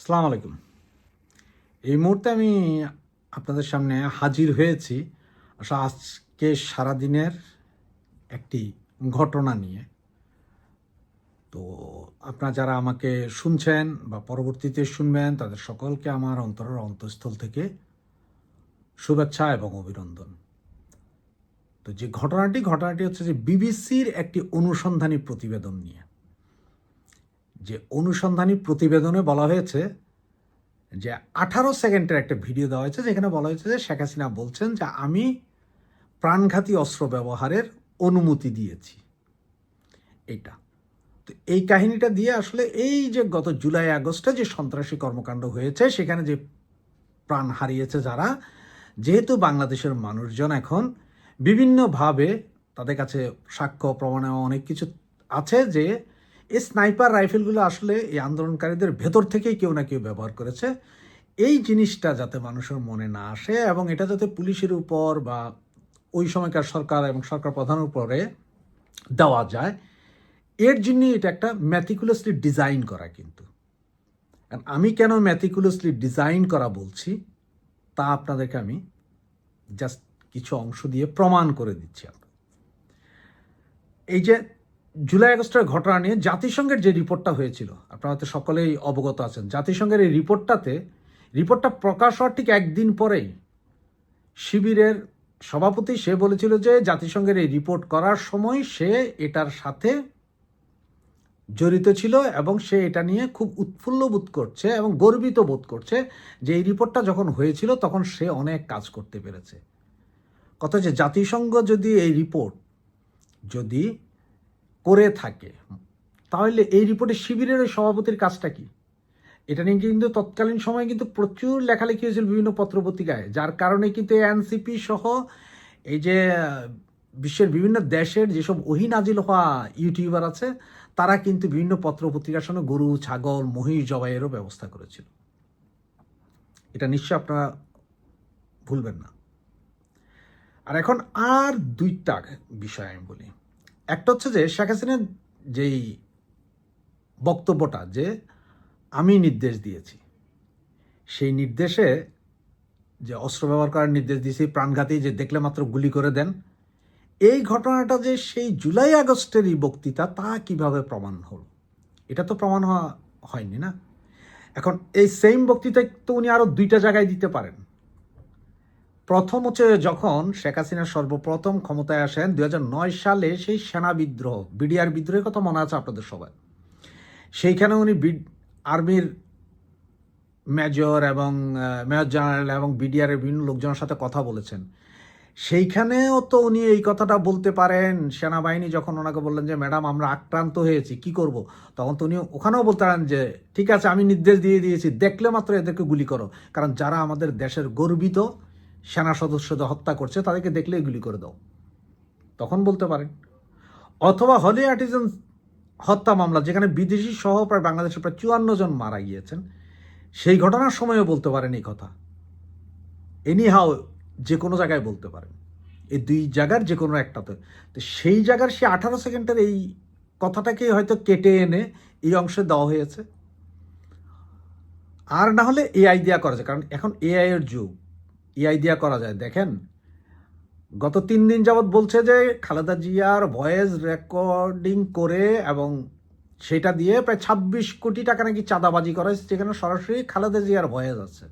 সালাম আলাইকুম। এই মুহূর্তে আমি আপনাদের সামনে হাজির হয়েছি। আসলে আজকে সারাদিনের একটি ঘটনা নিয়ে। তো আপনারা যারা আমাকে শুনছেন বা পরবর্তীতে শুনবেন, তাদের সকলকে আমার অন্তরের অন্তঃস্থল থেকে শুভেচ্ছা এবং অভিনন্দন। তো যে ঘটনাটি ঘটনাটি হচ্ছে যে বিবিসির একটি অনুসন্ধানী প্রতিবেদন নিয়ে। যে অনুসন্ধানী প্রতিবেদনে বলা হয়েছে যে আঠারো সেকেন্ডের একটা ভিডিও দেওয়া হয়েছে যেখানে বলা হয়েছে যে শেখ হাসিনা বলছেন যে আমি প্রাণঘাতী অস্ত্র ব্যবহারের অনুমতি দিয়েছি। এটা তো এই কাহিনীটা দিয়ে আসলে এই যে গত জুলাই, আগস্টে যে সন্ত্রাসী কর্মকাণ্ড হয়েছে, সেখানে যে প্রাণ হারিয়েছে যারা, যেহেতু বাংলাদেশের মানুষজন এখন বিভিন্নভাবে তাদের কাছে সাক্ষ্য প্রমাণ অনেক কিছু আছে যে এই স্নাইপার রাইফেলগুলো আসলে এই আন্দোলনকারীদের ভেতর থেকেই কেউ না কেউ ব্যবহার করেছে। এই জিনিসটা যাতে মানুষের মনে না আসে এবং এটা যাতে পুলিশের উপর বা ওই সময়কার সরকার এবং সরকার প্রধানের উপরে দেওয়া যায়, এর জন্য এটা একটা ম্যাথিকুলাসলি ডিজাইন করা কিন্তু। কারণ আমি কেন ম্যাথিকুলাসলি ডিজাইন করা বলছি, তা আপনাদেরকে আমি জাস্ট কিছু অংশ দিয়ে প্রমাণ করে দিচ্ছি এই যে জুলাই আগস্টের ঘটনা নিয়ে জাতিসংঘের যে রিপোর্টটা হয়েছিল, আপনারা হয়তো সকলেই অবগত আছেন, জাতিসংঘের এই রিপোর্টটাতে, রিপোর্টটা প্রকাশ হওয়ার ঠিক একদিন পরেই শিবিরের সভাপতি সে বলেছিল যে জাতিসংঘের এই রিপোর্ট করার সময় সে এটার সাথে জড়িত ছিল এবং সে এটা নিয়ে খুব উৎফুল্ল বোধ করছে এবং গর্বিত বোধ করছে যে এই রিপোর্টটা যখন হয়েছিল তখন সে অনেক কাজ করতে পেরেছে। কথা যে জাতিসংঘ যদি এই রিপোর্ট যদি করে থাকে। তাহলে এই রিপোর্টে শিবিরের সভাপতির কাজটা কি? এটা নিয়ে কিন্তু তৎকালীন সময়ে কিন্তু প্রচুর লেখালেখি হয়েছিল বিভিন্ন পত্রপত্রিকায়, যার কারণে কিন্তু এনসিপি সহ এই যে, বিশ্বের বিভিন্ন দেশের যেসব ওহিনাজিল হওয়া ইউটিউবার আছে, তারা কিন্তু বিভিন্ন পত্রপত্রিকার সঙ্গে গরু, ছাগল, মহিষ জবাইয়েরও ব্যবস্থা করেছিল। এটা নিশ্চয় আপনারা ভুলবেন না। আর এখন আর দুইটা বিষয় আমি বলি। একটা হচ্ছে যে শেখ হাসিনার যেই বক্তব্যটা যে আমি নির্দেশ দিয়েছি, সেই নির্দেশে যে অস্ত্র ব্যবহার করার নির্দেশ দিয়েছি প্রাণঘাতী যে দেখলে মাত্র গুলি করে দেন, এই ঘটনাটা যে সেই জুলাই আগস্টের এই বক্তৃতা, তা কীভাবে প্রমাণ হল? এটা তো প্রমাণ হওয়া হয়নি না? এখন এই সেম বক্তৃতা তো উনি আরও দুইটা জায়গায় দিতে পারেন। প্রথম হচ্ছে যখন শেখ হাসিনা সর্বপ্রথম ক্ষমতায় আসেন দু হাজার নয় সালে সেই সেনা বিদ্রোহ, বিডিআর বিদ্রোহের কথা মনে আছে আপনাদের সবাই? সেইখানে উনি আর্মির মেজর এবং মেজর জেনারেল এবং বিডিআরের বিভিন্ন লোকজনের সাথে কথা বলেছেন। সেইখানেও তো উনি এই কথাটা বলতে পারেন, সেনাবাহিনী যখন ওনাকে বললেন যে, ম্যাডাম, আমরা আক্রান্ত হয়েছি, কি করব? তখন তো উনি ওখানেও বলতে পারেন যে, ঠিক আছে, আমি নির্দেশ দিয়ে দিয়েছি, দেখলে মাত্র এদেরকে গুলি করো। কারণ যারা আমাদের দেশের গর্বিত সেনা সদস্যদের হত্যা করছে, তাদেরকে দেখলে গুলি করে দাও। তখন বলতে পারেন, অথবা হলি আর্টিজান হত্যা মামলা, যেখানে বিদেশি সহ প্রায় বাংলাদেশের প্রায় চুয়ান্ন জন মারা গিয়েছেন, সেই ঘটনার সময়ও বলতে পারেন এই কথা। এনি হাও যে কোনো জায়গায় বলতে পারেন। এই দুই জায়গার যে কোনো একটাতে। তো সেই জায়গার সে আঠারো সেকেন্ডের এই কথাটাকে হয়তো কেটে এনে এই অংশে দেওয়া হয়েছে। আর না হলে এআই দেওয়া করা যায়, কারণ এখন এআই এর যুগ। এআই দেওয়া করা যায়। দেখেন, গত তিন দিন যাবৎ বলছে যে, খালেদা জিয়ার ভয়েস রেকর্ডিং করে এবং সেটা দিয়ে প্রায় ছাব্বিশ কোটি টাকা নাকি চাঁদাবাজি করা হয়েছে, যেখানে সরাসরি খালেদা জিয়ার ভয়েস আছে।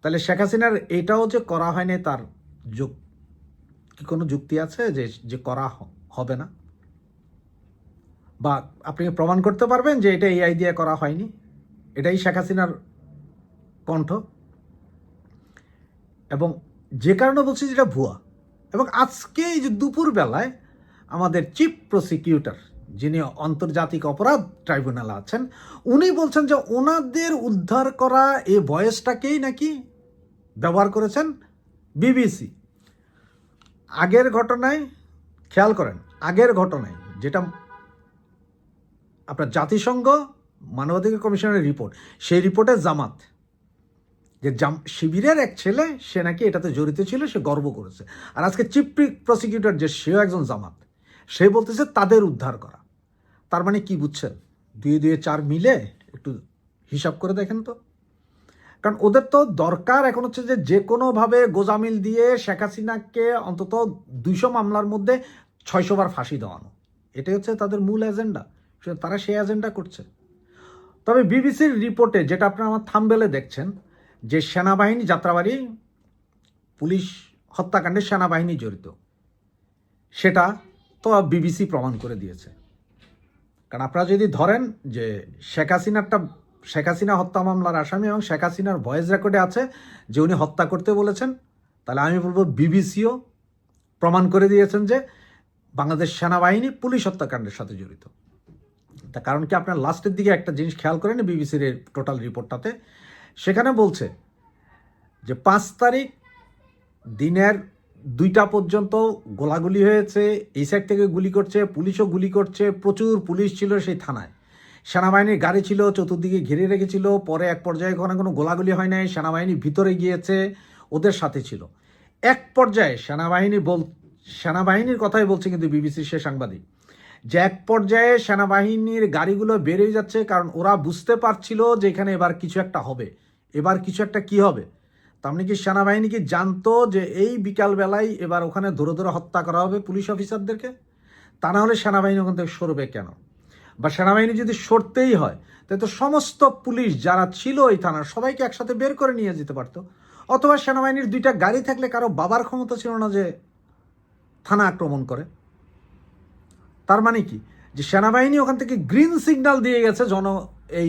তাহলে শেখ হাসিনার এটাও যে করা হয়নি, তার যুক কি কোনো যুক্তি আছে যে যে করা হবে না? বা আপনি প্রমাণ করতে পারবেন যে, এটা এআই দিয়ে করা হয়নি? এটাই শেখ হাসিনার কণ্ঠ? এবং যে কারণে বলছি যেটা ভুয়া। এবং আজকে এই যে দুপুর বেলায় আমাদের চিফ প্রসিকিউটর, যিনি আন্তর্জাতিক অপরাধ ট্রাইব্যুনালে আছেন, উনি বলছেন যে ওনাদের উদ্ধার করা এই ভয়েসটাকেই নাকি ব্যবহার করেছেন বিবিসি। আগের ঘটনায়, খেয়াল করেন, আগের ঘটনায় যেটা আপনার জাতিসংঘ মানবাধিকার কমিশনের রিপোর্ট, সেই রিপোর্টে জামাত যে জাম, শিবিরের এক ছেলে, সে নাকি এটাতে জড়িত ছিল, সে গর্ব করেছে। আর আজকে চিফ প্রসিকিউটর যে সেও একজন জামাত, সে বলতেছে তাদের উদ্ধার করা। তার মানে কি বুঝছেন? দুয়ে দুয়ে চার মিলে একটু হিসাব করে দেখেন তো। কারণ ওদের তো দরকার এখন হচ্ছে যে যে কোনোভাবে গোজামিল দিয়ে শেখ হাসিনাকে অন্তত দুইশো মামলার মধ্যে ছয়শো বার ফাঁসি দেওয়ানো। এটাই হচ্ছে তাদের মূল এজেন্ডা। তারা সেই এজেন্ডা করছে। তবে বিবিসির রিপোর্টে, যেটা আপনারা আমার থামবেলে দেখছেন যে সেনাবাহিনী, যাত্রাবাড়ি, পুলিশ হত্যাকাণ্ডে সেনাবাহিনী জড়িত। সেটা তো বিবিসি প্রমাণ করে দিয়েছে। কারণ আপনারা যদি ধরেন যে শেখ হাসিনারটা শেখ হাসিনা হত্যা মামলার আসামি এবং শেখ হাসিনার ভয়েস রেকর্ডে আছে যে উনি হত্যা করতে বলেছেন, তাহলে আমি বলব বিবিসিও প্রমাণ করে দিয়েছেন যে বাংলাদেশ সেনাবাহিনী পুলিশ হত্যাকাণ্ডের সাথে জড়িত। তা কারণ কি আপনার লাস্টের দিকে একটা জিনিস খেয়াল করেন বিবিসির টোটাল রিপোর্টটাতে সেখানে বলছে যে পাঁচ তারিখ দিনের দুইটা পর্যন্ত গোলাগুলি হয়েছে, এই সাইড থেকে গুলি করছে, পুলিশও গুলি করছে, প্রচুর পুলিশ ছিল সেই থানায়। সেনাবাহিনীর গাড়ি ছিল, চতুর্দিকে ঘিরে রেখেছিল, পরে এক পর্যায়ে কোনো কোনো গোলাগুলি হয় নাই, সেনাবাহিনী ভিতরে গিয়েছে, ওদের সাথে ছিল। এক পর্যায়ে সেনাবাহিনী বল সেনাবাহিনীর কথাই বলছে কিন্তু বিবিসির সে সাংবাদিক। যে এক পর্যায়ে সেনাবাহিনীর গাড়িগুলো বেরিয়ে যাচ্ছে, কারণ ওরা বুঝতে পারছিল যে এখানে এবার কিছু একটা হবে। এবার কিছু একটা কি হবে? তার মানে কি সেনাবাহিনী কি জানতো যে এই বিকালবেলায় এবার ওখানে ধরে ধরে হত্যা করা হবে পুলিশ অফিসারদেরকে? তা না হলে সেনাবাহিনী ওখান থেকে সরবে কেন? বা সেনাবাহিনী যদি সরতেই হয় তাই তো সমস্ত পুলিশ যারা ছিল ওই থানার সবাইকে একসাথে বের করে নিয়ে যেতে পারতো। অথবা সেনাবাহিনীর দুইটা গাড়ি থাকলে কারও বাবার ক্ষমতা ছিল না যে থানা আক্রমণ করে। তার মানে কি? যে সেনাবাহিনী ওখান থেকে গ্রিন সিগন্যাল দিয়ে গেছে জন, এই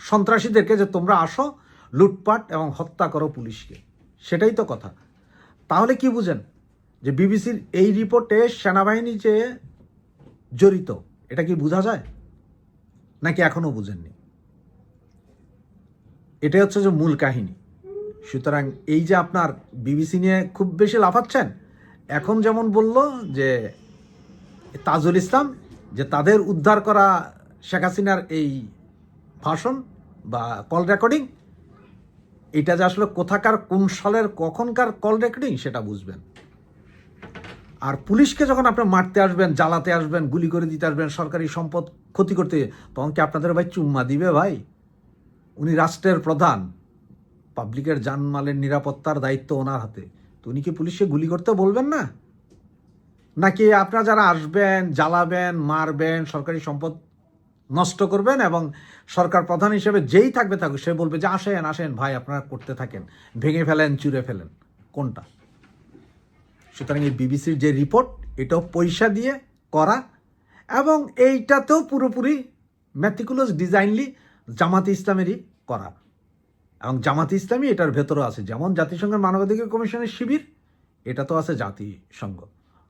সন্ত্রাসীদেরকে যে তোমরা আসো, লুটপাট এবং হত্যা করো পুলিশকে। সেটাই তো কথা। তাহলে কি বুঝেন? যে বিবিসির এই রিপোর্টে সেনাবাহিনী যে জড়িত, এটা কি বোঝা যায়? নাকি এখনও বুঝেননি? এটাই হচ্ছে যে মূল কাহিনী। সুতরাং এই যে আপনার বিবিসি নিয়ে খুব বেশি লাফাচ্ছেন, এখন যেমন বলল যে তাজুল ইসলাম, যে তাদের উদ্ধার করা শেখ হাসিনার এই ভাষণ বা কল রেকর্ডিং এটা যে আসলে কোথাকার, কোন সালের, কখনকার কল রেকর্ডিং সেটা বুঝবেন। আর পুলিশকে যখন আপনি মারতে আসবেন, জ্বালাতে আসবেন, গুলি করে দিতে আসবেন, সরকারি সম্পদ ক্ষতি করতে, তখন কি আপনাদের ভাই চুম্মা দিবে ভাই? উনি রাষ্ট্রের প্রধান পাবলিকের জানমালের নিরাপত্তার দায়িত্ব ওনার হাতে। তো উনি কি পুলিশকে গুলি করতে বলবেন না? নাকি আপনারা যারা আসবেন, জ্বালাবেন, মারবেন, সরকারি সম্পদ নষ্ট করবেন এবং সরকার প্রধান হিসেবে যেই থাকবে থাকুক, সে বলবে যে, আসেন আসেন, ভাই, আপনারা করতে থাকেন। ভেঙে ফেলেন, চুরে ফেলেন। কোনটা? সুতরাং এই বিবিসির যে রিপোর্ট, এটাও পয়সা দিয়ে করা এবং এইটাতেও পুরোপুরি ম্যাথিকুলাস ডিজাইনলি জামাতে ইসলামেরই করা। এবং জামাতে ইসলামী এটার ভেতরেও আছে। যেমন জাতিসংঘের মানবাধিকার কমিশনের শিবির এটা তো আছে জাতিসংঘ।